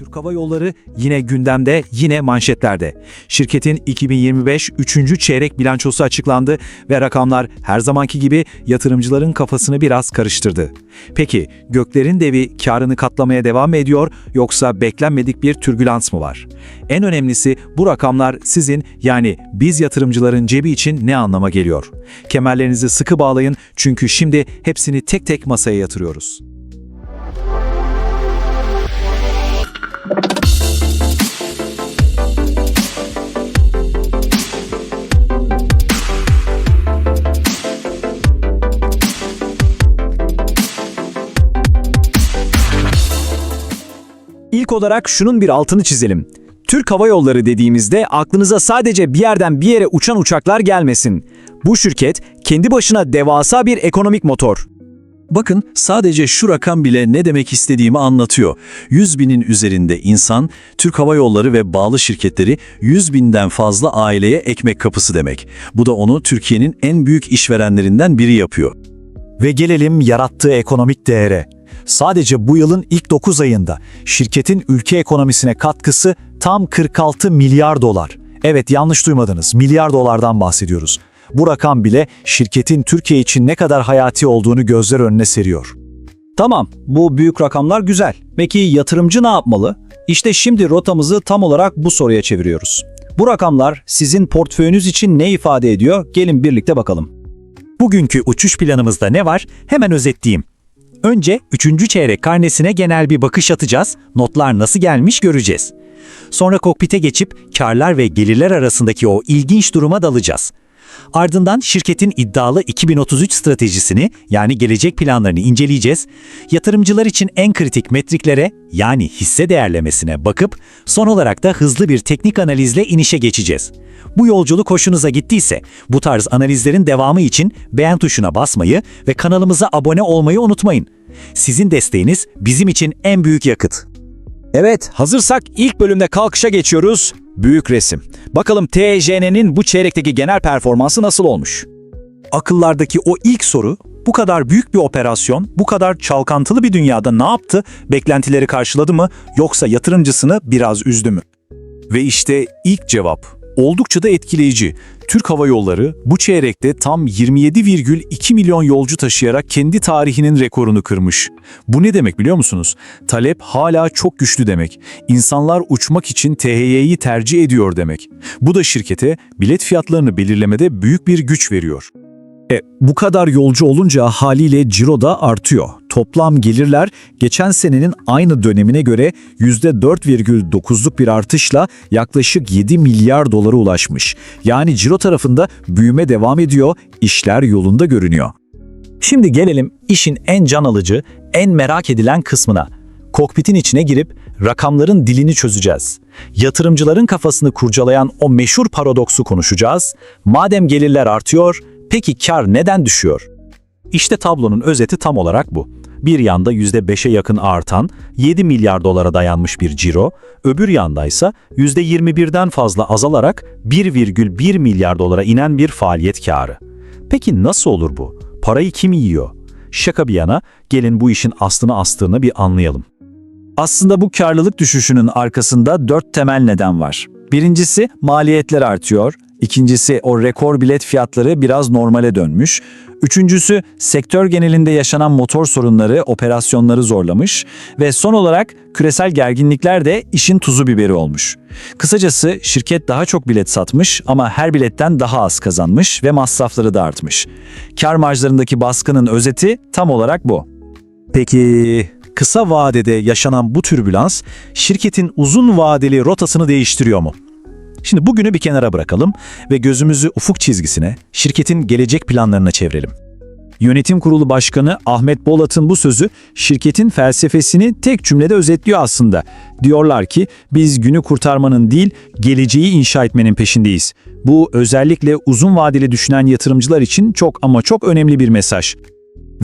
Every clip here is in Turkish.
Türk Hava Yolları yine gündemde, yine manşetlerde. Şirketin 2025 3. çeyrek bilançosu açıklandı ve rakamlar her zamanki gibi yatırımcıların kafasını biraz karıştırdı. Peki göklerin devi karını katlamaya devam mı ediyor yoksa beklenmedik bir türbülans mı var? En önemlisi bu rakamlar sizin yani biz yatırımcıların cebi için ne anlama geliyor? Kemerlerinizi sıkı bağlayın çünkü şimdi hepsini tek tek masaya yatırıyoruz. İlk olarak şunun bir altını çizelim. Türk Hava Yolları dediğimizde aklınıza sadece bir yerden bir yere uçan uçaklar gelmesin. Bu şirket kendi başına devasa bir ekonomik motor. Bakın sadece şu rakam bile ne demek istediğimi anlatıyor. 100 binin üzerinde insan, Türk Hava Yolları ve bağlı şirketleri 100 binden fazla aileye ekmek kapısı demek. Bu da onu Türkiye'nin en büyük işverenlerinden biri yapıyor. Ve gelelim yarattığı ekonomik değere. Sadece bu yılın ilk 9 ayında şirketin ülke ekonomisine katkısı tam 46 milyar dolar. Evet yanlış duymadınız, milyar dolardan bahsediyoruz. Bu rakam bile şirketin Türkiye için ne kadar hayati olduğunu gözler önüne seriyor. Tamam, bu büyük rakamlar güzel. Peki yatırımcı ne yapmalı? İşte şimdi rotamızı tam olarak bu soruya çeviriyoruz. Bu rakamlar sizin portföyünüz için ne ifade ediyor? Gelin birlikte bakalım. Bugünkü uçuş planımızda ne var? Hemen özetleyeyim. Önce 3. çeyrek karnesine genel bir bakış atacağız, notlar nasıl gelmiş göreceğiz. Sonra kokpite geçip karlar ve gelirler arasındaki o ilginç duruma dalacağız. Ardından şirketin iddialı 2033 stratejisini yani gelecek planlarını inceleyeceğiz. Yatırımcılar için en kritik metriklere yani hisse değerlemesine bakıp son olarak da hızlı bir teknik analizle inişe geçeceğiz. Bu yolculuk hoşunuza gittiyse bu tarz analizlerin devamı için beğen tuşuna basmayı ve kanalımıza abone olmayı unutmayın. Sizin desteğiniz bizim için en büyük yakıt. Evet, hazırsak ilk bölümde kalkışa geçiyoruz. Büyük resim. Bakalım TJN'nin bu çeyrekteki genel performansı nasıl olmuş? Akıllardaki o ilk soru, bu kadar büyük bir operasyon, bu kadar çalkantılı bir dünyada ne yaptı? Beklentileri karşıladı mı yoksa yatırımcısını biraz üzdü mü? Ve işte ilk cevap. Oldukça da etkileyici. Türk Hava Yolları bu çeyrekte tam 27,2 milyon yolcu taşıyarak kendi tarihinin rekorunu kırmış. Bu ne demek biliyor musunuz? Talep hala çok güçlü demek. İnsanlar uçmak için THY'yi tercih ediyor demek. Bu da şirkete bilet fiyatlarını belirlemede büyük bir güç veriyor. E, bu kadar yolcu olunca haliyle ciro da artıyor. Toplam gelirler geçen senenin aynı dönemine göre %4,9'luk bir artışla yaklaşık 7 milyar dolara ulaşmış. Yani ciro tarafında büyüme devam ediyor, işler yolunda görünüyor. Şimdi gelelim işin en can alıcı, en merak edilen kısmına. Kokpitin içine girip rakamların dilini çözeceğiz. Yatırımcıların kafasını kurcalayan o meşhur paradoksu konuşacağız. Madem gelirler artıyor, peki kar neden düşüyor? İşte tablonun özeti tam olarak bu. Bir yanda %5'e yakın artan 7 milyar dolara dayanmış bir ciro, öbür yandaysa %21'den fazla azalarak 1,1 milyar dolara inen bir faaliyet karı. Peki nasıl olur bu? Parayı kim yiyor? Şaka bir yana, gelin bu işin aslını astığını bir anlayalım. Aslında bu karlılık düşüşünün arkasında dört temel neden var. Birincisi maliyetler artıyor, ikincisi o rekor bilet fiyatları biraz normale dönmüş, üçüncüsü sektör genelinde yaşanan motor sorunları operasyonları zorlamış ve son olarak küresel gerginlikler de işin tuzu biberi olmuş. Kısacası şirket daha çok bilet satmış ama her biletten daha az kazanmış ve masrafları da artmış. Kar marjlarındaki baskının özeti tam olarak bu. Peki kısa vadede yaşanan bu türbülans şirketin uzun vadeli rotasını değiştiriyor mu? Şimdi bugünü bir kenara bırakalım ve gözümüzü ufuk çizgisine, şirketin gelecek planlarına çevirelim. Yönetim Kurulu Başkanı Ahmet Bolat'ın bu sözü şirketin felsefesini tek cümlede özetliyor aslında. Diyorlar ki biz günü kurtarmanın değil, geleceği inşa etmenin peşindeyiz. Bu özellikle uzun vadeli düşünen yatırımcılar için çok ama çok önemli bir mesaj.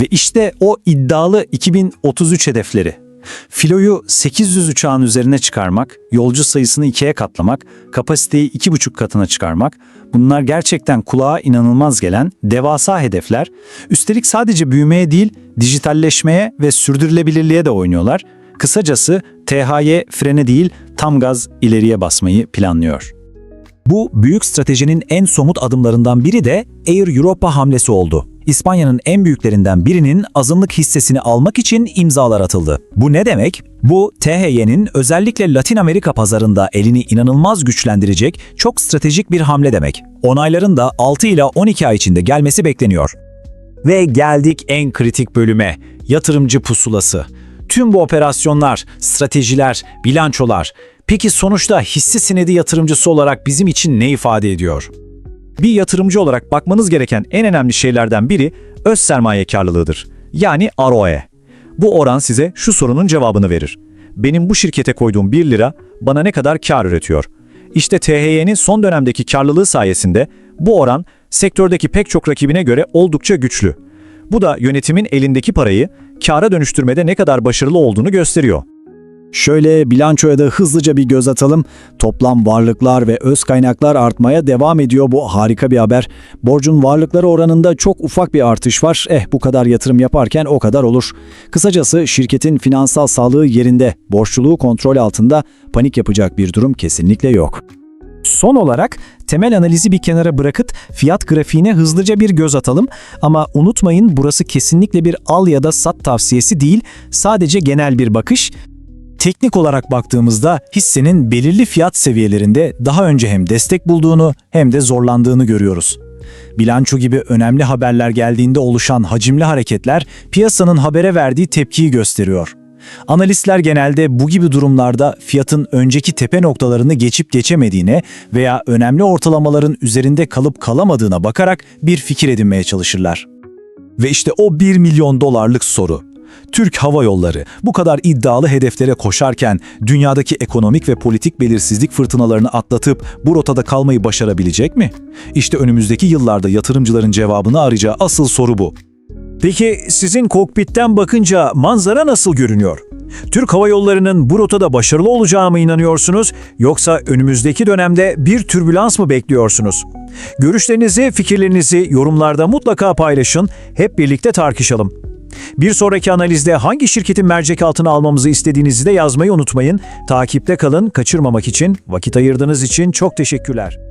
Ve işte o iddialı 2033 hedefleri. Filoyu 800 uçağın üzerine çıkarmak, yolcu sayısını ikiye katlamak, kapasiteyi iki buçuk katına çıkarmak, bunlar gerçekten kulağa inanılmaz gelen devasa hedefler. Üstelik sadece büyümeye değil, dijitalleşmeye ve sürdürülebilirliğe de oynuyorlar. Kısacası THY frene değil tam gaz ileriye basmayı planlıyor. Bu büyük stratejinin en somut adımlarından biri de Air Europa hamlesi oldu. İspanya'nın en büyüklerinden birinin azınlık hissesini almak için imzalar atıldı. Bu ne demek? Bu THY'nin özellikle Latin Amerika pazarında elini inanılmaz güçlendirecek çok stratejik bir hamle demek. Onayların da 6 ila 12 ay içinde gelmesi bekleniyor. Ve geldik en kritik bölüme, yatırımcı pusulası. Tüm bu operasyonlar, stratejiler, bilançolar. Peki sonuçta hisse senedi yatırımcısı olarak bizim için ne ifade ediyor? Bir yatırımcı olarak bakmanız gereken en önemli şeylerden biri öz sermaye karlılığıdır. Yani ROE. Bu oran size şu sorunun cevabını verir. Benim bu şirkete koyduğum 1 lira bana ne kadar kar üretiyor? İşte THY'nin son dönemdeki karlılığı sayesinde bu oran sektördeki pek çok rakibine göre oldukça güçlü. Bu da yönetimin elindeki parayı kâra dönüştürmede ne kadar başarılı olduğunu gösteriyor. Şöyle bilançoya da hızlıca bir göz atalım. Toplam varlıklar ve öz kaynaklar artmaya devam ediyor. Bu harika bir haber. Borcun varlıkları oranında çok ufak bir artış var. Eh bu kadar yatırım yaparken o kadar olur. Kısacası şirketin finansal sağlığı yerinde. Borçluluğu kontrol altında. Panik yapacak bir durum kesinlikle yok. Son olarak temel analizi bir kenara bırakıp fiyat grafiğine hızlıca bir göz atalım. Ama unutmayın burası kesinlikle bir al ya da sat tavsiyesi değil, sadece genel bir bakış. Teknik olarak baktığımızda hissenin belirli fiyat seviyelerinde daha önce hem destek bulduğunu hem de zorlandığını görüyoruz. Bilanço gibi önemli haberler geldiğinde oluşan hacimli hareketler piyasanın habere verdiği tepkiyi gösteriyor. Analistler genelde bu gibi durumlarda fiyatın önceki tepe noktalarını geçip geçemediğine veya önemli ortalamaların üzerinde kalıp kalamadığına bakarak bir fikir edinmeye çalışırlar. Ve işte o 1 milyon dolarlık soru. Türk Hava Yolları bu kadar iddialı hedeflere koşarken dünyadaki ekonomik ve politik belirsizlik fırtınalarını atlatıp bu rotada kalmayı başarabilecek mi? İşte önümüzdeki yıllarda yatırımcıların cevabını arayacağı asıl soru bu. Peki sizin kokpitten bakınca manzara nasıl görünüyor? Türk Hava Yolları'nın bu rotada başarılı olacağına mı inanıyorsunuz yoksa önümüzdeki dönemde bir türbülans mı bekliyorsunuz? Görüşlerinizi, fikirlerinizi yorumlarda mutlaka paylaşın, hep birlikte tartışalım. Bir sonraki analizde hangi şirketin mercek altına almamızı istediğinizi de yazmayı unutmayın. Takipte kalın, kaçırmamak için, vakit ayırdığınız için çok teşekkürler.